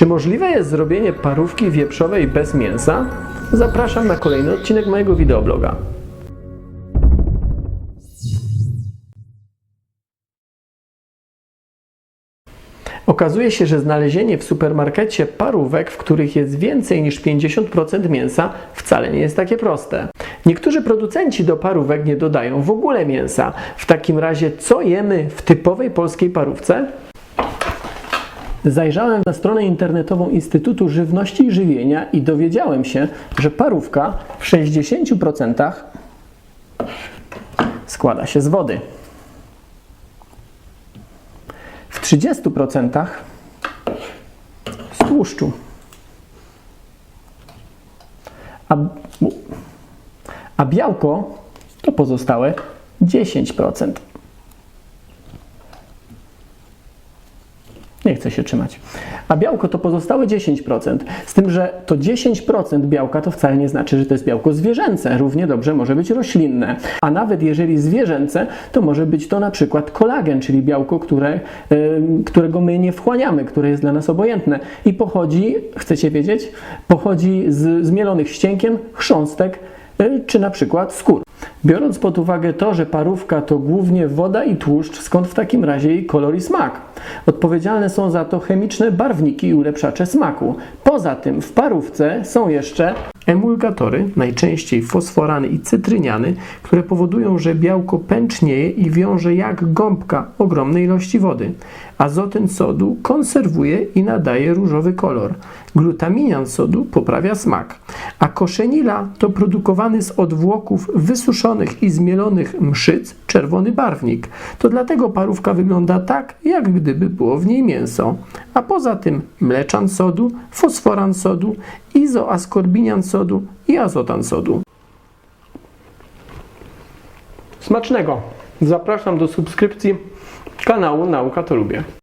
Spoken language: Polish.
Czy możliwe jest zrobienie parówki wieprzowej bez mięsa? Zapraszam na kolejny odcinek mojego wideobloga. Okazuje się, że znalezienie w supermarkecie parówek, w których jest więcej niż 50% mięsa, wcale nie jest takie proste. Niektórzy producenci do parówek nie dodają w ogóle mięsa. W takim razie, co jemy w typowej polskiej parówce? Zajrzałem na stronę internetową Instytutu Żywności i Żywienia i dowiedziałem się, że parówka w 60% składa się z wody. W 30% z tłuszczu. A, a białko to pozostałe 10%. Nie chce się trzymać. A białko to pozostałe 10%. Z tym, że to 10% białka to wcale nie znaczy, że to jest białko zwierzęce. Równie dobrze może być roślinne. A nawet jeżeli zwierzęce, to może być to na przykład kolagen, czyli białko, które, którego my nie wchłaniamy, które jest dla nas obojętne. I pochodzi, chcecie wiedzieć, pochodzi z zmielonych ściękien, chrząstek, y, czy na przykład skór. Biorąc pod uwagę to, że parówka to głównie woda i tłuszcz, skąd w takim razie jej kolor i smak? Odpowiedzialne są za to chemiczne barwniki i ulepszacze smaku. Poza tym w parówce są jeszcze emulgatory, najczęściej fosforany i cytryniany, które powodują, że białko pęcznieje i wiąże jak gąbka ogromne ilości wody. Azotyn sodu konserwuje i nadaje różowy kolor. Glutaminian sodu poprawia smak. A koszenila to produkowany z odwłoków wysuszonych i zmielonych mszyc czerwony barwnik. To dlatego parówka wygląda tak, jak gdyby było w niej mięso. A poza tym mleczan sodu, fosforan sodu, izoaskorbinian sodu i azotan sodu. Smacznego! Zapraszam do subskrypcji kanału Nauka to Lubię.